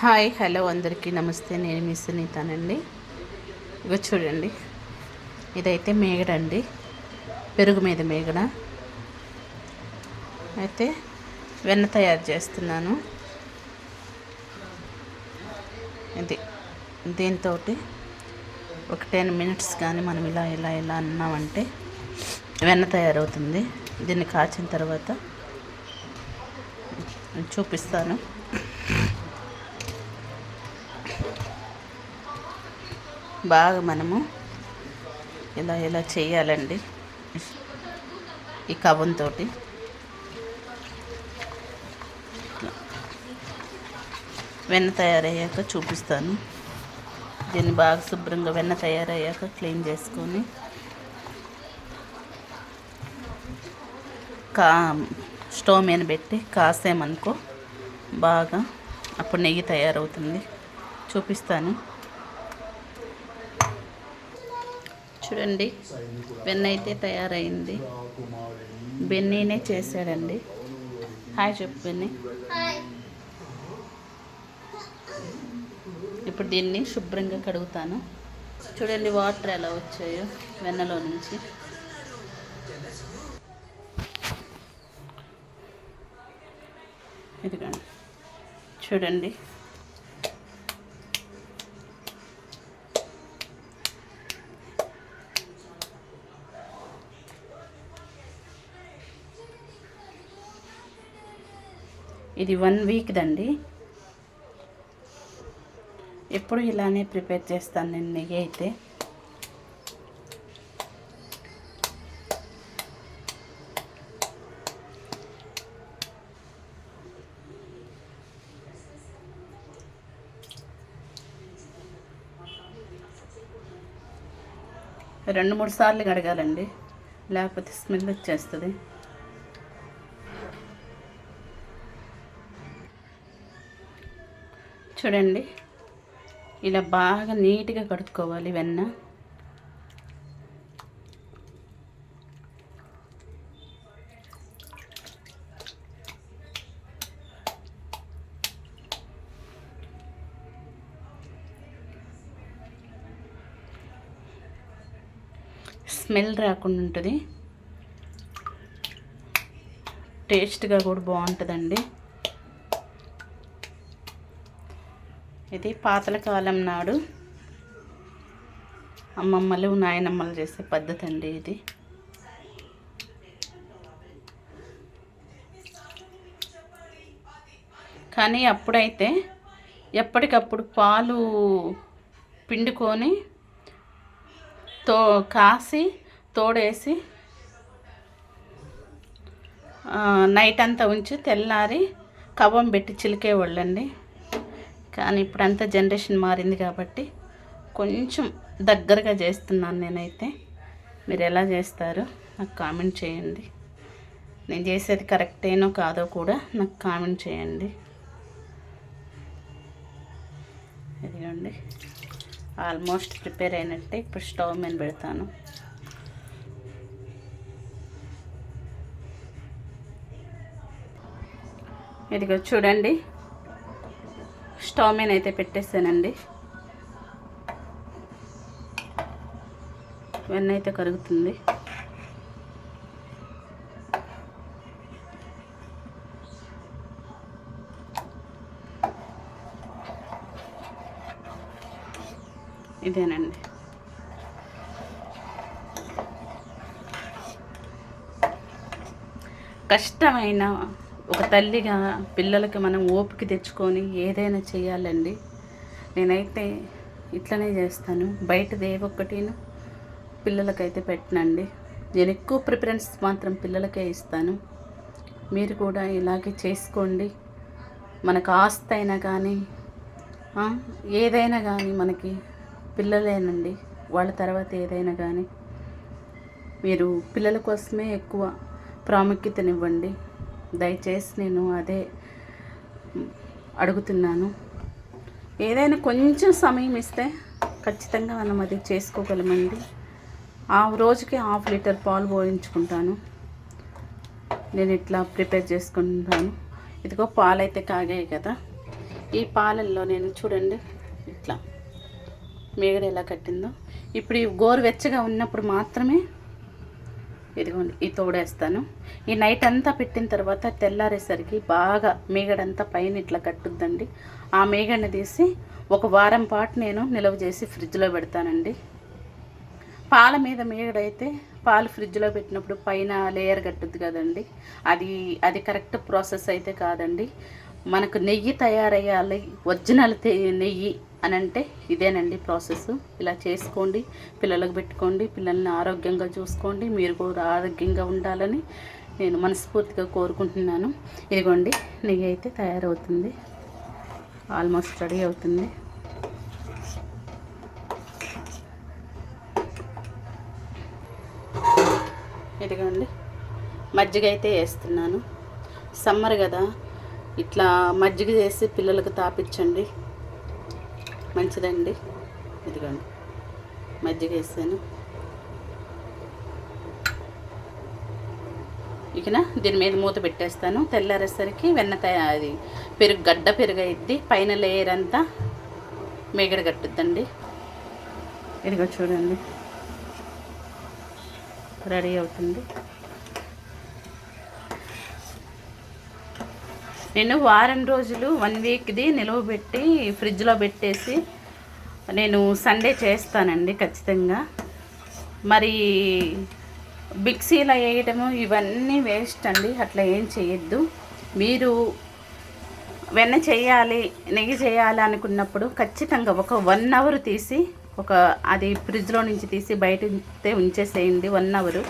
Hi hello అందరికీ నమస్తే. నేను మీ సునీతానండి. ఇగో చూడండి. ఇదైతే మేగడ అండి. పెరుగు మీద మేగడ. అయితే వెన్న తయారు చేస్తున్నాను. ఇది దీంతో ఒక టెన్ మినిట్స్ కానీ మనం ఇలా ఇలా ఇలా అన్నామంటే వెన్న తయారవుతుంది. దీన్ని కాచిన తర్వాత చూపిస్తాను. బాగా మనము ఇలా ఇలా చేయాలండి ఈ కవంతో వెన్న తయారయ్యాక చూపిస్తాను. దీన్ని బాగా శుభ్రంగా వెన్న తయారయ్యాక క్లీన్ చేసుకొని కా స్టవ్ మీద పెట్టి కాసేమనుకో బాగా అప్పుడు నెయ్యి తయారవుతుంది. చూపిస్తాను. చూడండి. వెన్న అయితే తయారైంది. బెన్నీనే చేశాడండి. హాయ్ చెప్పు బెన్నీ. ఇప్పుడు దీన్ని శుభ్రంగా కడుగుతాను. చూడండి వాటర్ ఎలా వచ్చాయో వెన్నలో నుంచి. ఇదిగోండి. చూడండి. ఇది వన్ వీక్దండి ఎప్పుడు ఇలానే ప్రిపేర్ చేస్తాను నేను నెయ్యి అయితే. రెండు మూడు సార్లు కడగాలండి. లేకపోతే స్మెల్ వచ్చేస్తుంది. చూడండి. ఇలా బాగా నీట్గా కడుక్కోవాలి వెన్న. స్మెల్ రాకుండా ఉంటుంది. టేస్ట్గా కూడా బాగుంటుందండి. ఇది పాతల కాలం నాడు అమ్మమ్మలు నాయనమ్మలు చేసే పద్ధతి అండి ఇది. కానీ అప్పుడైతే ఎప్పటికప్పుడు పాలు పిండుకొని తో కాసి తోడేసి నైట్ అంతా ఉంచి తెల్లారి కవ్వం పెట్టి చిలికేవాళ్ళండి. కానీ ఇప్పుడంతా జనరేషన్ మారింది కాబట్టి కొంచెం దగ్గరగా చేస్తున్నాను నేనైతే. మీరు ఎలా చేస్తారు నాకు కామెంట్ చేయండి. నేను చేసేది కరెక్టేనో కాదో కూడా నాకు కామెంట్ చేయండి. ఇదిగోండి. ఆల్మోస్ట్ ప్రిపేర్ అయినట్టే ఇప్పుడు స్టవ్ మీద పెడతాను. ఇదిగో చూడండి. స్టవ్ మీద అయితే పెట్టేసానండి. వెన్న అయితే కరుగుతుంది. ఇదేనండి. కష్టమైన ఒక తల్లిగా పిల్లలకి మనం ఓపిక తెచ్చుకొని ఏదైనా చేయాలండి. నేనైతే ఇట్లనే చేస్తాను. బయటది ఏ ఒక్కటిను పిల్లలకైతే పెట్టనండి. నేను ఎక్కువ ప్రిఫరెన్స్ మాత్రం పిల్లలకే ఇస్తాను. మీరు కూడా ఇలాగే చేసుకోండి. మనకు ఆస్తి అయినా కానీ ఏదైనా కానీ మనకి పిల్లలేనండి. వాళ్ళ తర్వాత ఏదైనా కానీ మీరు పిల్లల కోసమే ఎక్కువ ప్రాముఖ్యతనివ్వండి. దయచేసి నేను అదే అడుగుతున్నాను. ఏదైనా కొంచెం సమయం ఇస్తే ఖచ్చితంగా మనం అది చేసుకోగలమండి. ఆ రోజుకి హాఫ్ లీటర్ పాలు పోయించుకుంటాను. నేను ఇట్లా ప్రిపేర్ చేసుకుంటాను. ఇదిగో పాలు అయితే కాగాయి కదా. ఈ పాలల్లో నేను చూడండి ఇట్లా మేగడ ఎలా కట్టిందో. ఇప్పుడు ఈ గోరువెచ్చగా ఉన్నప్పుడు మాత్రమే ఇదిగోండి ఈ తోడేస్తాను. ఈ నైట్ అంతా పెట్టిన తర్వాత తెల్లారేసరికి బాగా మేగడంతా పైన ఇట్లా కట్టుద్దండి. ఆ మేగడిని తీసి ఒక వారం పాటు నేను నిల్వ చేసి ఫ్రిడ్జ్లో పెడతానండి. పాల మీద మేగడైతే పాలు ఫ్రిడ్జ్లో పెట్టినప్పుడు పైన లేయర్ కట్టుద్ది కదండి. అది అది కరెక్ట్ ప్రాసెస్ అయితే కాదండి. మనకు నెయ్యి తయారయ్యాలి ఒరిజినల్ నెయ్యి అని అంటే ఇదేనండి ప్రాసెస్. ఇలా చేసుకోండి పిల్లలకు పెట్టుకోండి పిల్లల్ని ఆరోగ్యంగా చూసుకోండి మీరు కూడా ఆరోగ్యంగా ఉండాలని నేను మనస్ఫూర్తిగా కోరుకుంటున్నాను. ఇదిగోండి నెయ్యి అయితే తయారవుతుంది. ఆల్మోస్ట్ రెడీ అవుతుంది. ఇదిగోండి మజ్జిగ అయితే వేస్తున్నాను. సమ్మర్ కదా ఇట్లా మజ్జిగ చేసి పిల్లలకు తాపించండి. మంచిదండి. ఇదిగోండి. మజ్జిగ వేసాను. ఇకన? దీని మీద మూత పెట్టేస్తాను. తెల్లారేసరికి వెన్న అది పెరుగు గడ్డ పెరుగు పైన లేయర్ అంతా మేగడ కట్టుద్దండి. ఇదిగో చూడండి. రెడీ అవుతుంది. నేను వారం రోజులు వన్ వీక్ది నిలువ పెట్టి ఫ్రిడ్జ్లో పెట్టేసి నేను సండే చేస్తానండి ఖచ్చితంగా. మరి మిక్సీలో వేయటము ఇవన్నీ వేస్ట్ అండి అట్లా ఏం చేయొద్దు. మీరు వెన్న చేయాలి నెయ్యి చేయాలి అనుకున్నప్పుడు ఖచ్చితంగా ఒక వన్ అవర్ తీసి ఒక అది ఫ్రిడ్జ్లో నుంచి తీసి బయట ఉంచేసేయండి వన్ అవరు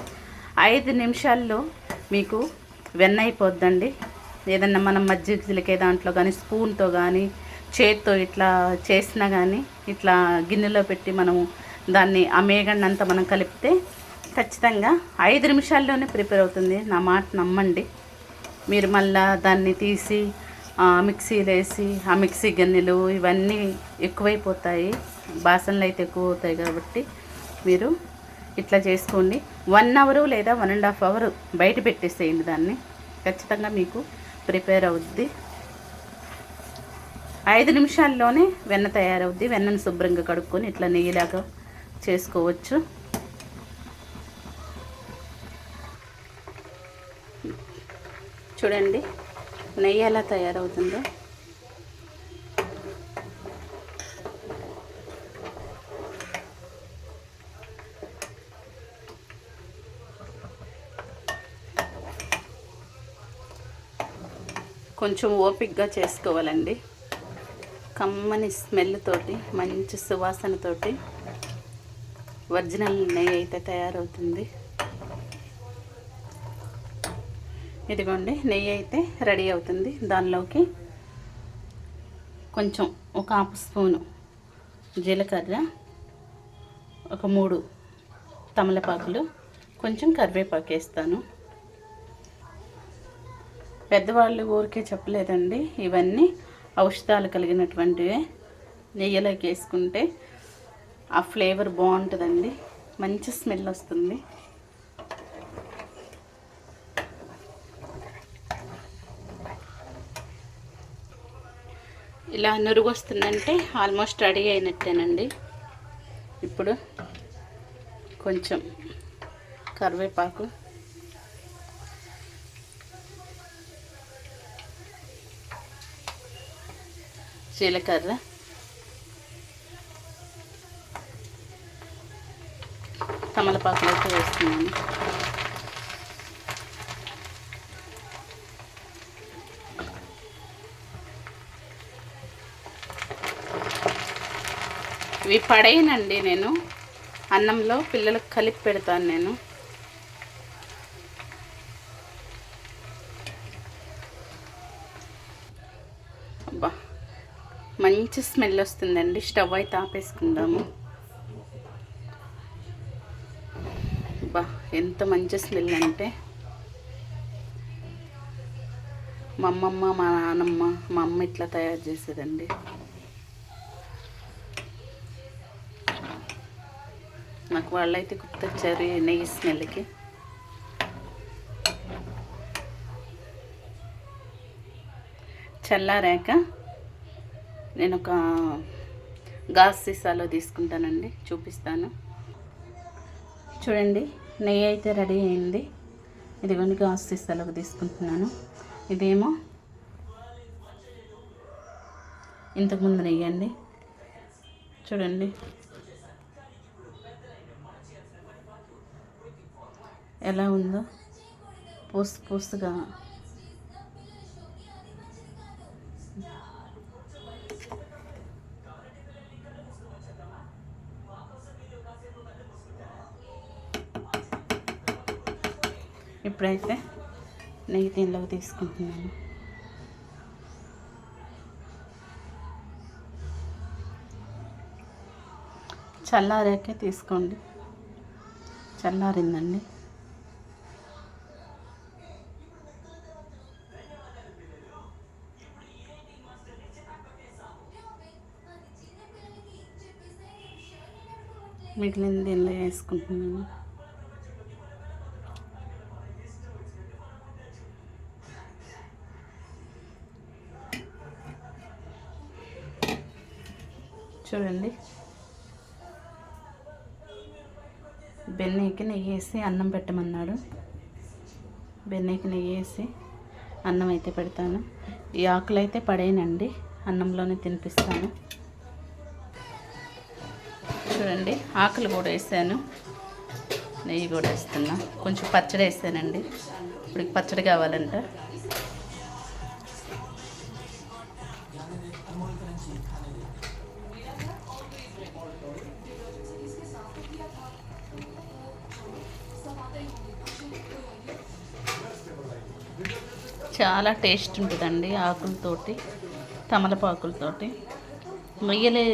ఐదు నిమిషాల్లో మీకు వెన్న అయిపోద్దండి. ఏదన్నా మనం మజ్జిగ చిలికే దాంట్లో కానీ స్పూన్తో కానీ చేత్తో ఇట్లా చేసినా కానీ ఇట్లా గిన్నెలో పెట్టి మనము దాన్ని ఆ మేగన్నంతా మనం కలిపితే ఖచ్చితంగా ఐదు నిమిషాల్లోనే ప్రిపేర్ అవుతుంది. నా మాట నమ్మండి. మీరు మళ్ళా దాన్ని తీసి ఆ, మిక్సీలో వేసి ఆ మిక్సీ గిన్నెలు ఇవన్నీ ఎక్కువైపోతాయి. బాసనలు అయితే ఎక్కువ అవుతాయి కాబట్టి మీరు ఇట్లా చేసుకోండి. వన్ అవరు లేదా వన్ అండ్ హాఫ్ అవర్ బయట పెట్టేసేయండి దాన్ని. ఖచ్చితంగా మీకు ప్రిపేర్ అవుద్ది. ఐదు నిమిషాల్లోనే వెన్న తయారవుద్ది. వెన్నను శుభ్రంగా కడుక్కొని ఇట్లా నెయ్యిలాగా చేసుకోవచ్చు. చూడండి నెయ్యి ఎలా తయారవుతుందో. కొంచెం ఓపిక్గా చేసుకోవాలండి. కమ్మని స్మెల్ తోటి మంచి సువాసనతోటి ఒరిజినల్ నెయ్యి అయితే తయారవుతుంది. ఇదిగోండి నెయ్యి అయితే రెడీ అవుతుంది. దానిలోకి కొంచెం ఒక హాఫ్ స్పూను జీలకర్ర ఒక మూడు తమలపాకులు కొంచెం కరివేపాకు వేస్తాను. పెద్దవాళ్ళు ఊరికే చెప్పలేదండి. ఇవన్నీ ఔషధాలు కలిగినటువంటివే. నెయ్యిలోకి వేసుకుంటే ఆ ఫ్లేవర్ బాగుంటుందండి. మంచి స్మెల్ వస్తుంది. ఇలా నురుగు వస్తుందంటే ఆల్మోస్ట్ రెడీ అయినట్టేనండి. ఇప్పుడు కొంచెం కరివేపాకు జీలకర్ర. తమలపాకులు అయితే వేస్తున్నాను. ఇవి పడేయనండి నేను. అన్నంలో పిల్లలకు కలిపి పెడతాను నేను. అబ్బా. మంచి స్మెల్ వస్తుందండి. స్టవ్ అయితే ఆపేసుకుందాము. బా ఎంత మంచి స్మెల్ అంటే. మా అమ్మమ్మ మా నాన్నమ్మ మా అమ్మ ఇట్లా తయారు చేసేదండి. నాకు వాళ్ళైతే గుర్తొచ్చారు నెయ్యి స్మెల్కి. చల్లారాక నేను ఒక గాస్ సీసాలో తీసుకుంటానండి చూపిస్తాను. చూడండి నెయ్యి అయితే రెడీ అయింది. ఇదిగోండి గాస్ సీసాలోకి తీసుకుంటున్నాను. ఇదేమో ఇంతకుముందు నెయ్యి అండి. చూడండి. ఎలా ఉందో? పూసు పూసుగా ఇప్పుడైతే నెయ్యి దీనిలోకి తీసుకుంటున్నాను. చల్లారాకే తీసుకోండి. చల్లారిందండి. మిగిలిన దీనిలో వేసుకుంటున్నాను. చూడండి. బెన్నీకి నెయ్యి వేసి అన్నం పెట్టమన్నాడు. బెన్నీకి నెయ్యి వేసి అన్నం అయితే పెడతాను. ఈ ఆకులు అయితే పడేయనండి అన్నంలోనే తినిపిస్తాను. చూడండి ఆకులు కూడా వేసాను. నెయ్యి కూడా వేస్తున్నా. కొంచెం పచ్చడి వేసానండి. ఇప్పుడు పచ్చడి కావాలంట. చాలా టేస్ట్ ఉంటుందండి ఆకులతోటి తమలపాకులతోటి. నెయ్యలే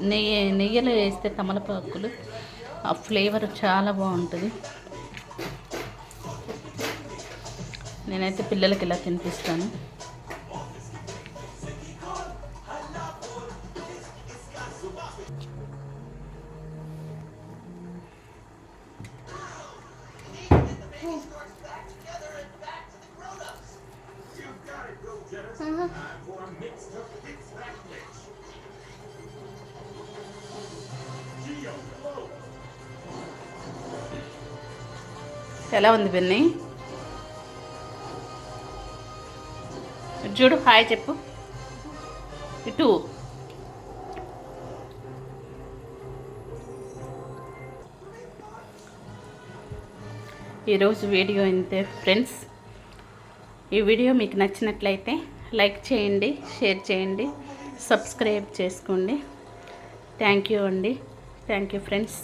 నెయ్యి నెయ్యలో వేస్తే తమలపాకులు ఆ ఫ్లేవర్ చాలా బాగుంటుంది. నేనైతే పిల్లలకి ఇలా తినిపిస్తాను. ఎలా ఉంది పిన్ని? చూడు హాయ్ చెప్పు. ఇటు. ఈరోజు వీడియో ఇంతే ఫ్రెండ్స్. ఈ వీడియో మీకు నచ్చినట్లయితే లైక్ చేయండి షేర్ చేయండి సబ్స్క్రైబ్ చేసుకోండి. థ్యాంక్ యూ అండి. Thank you friends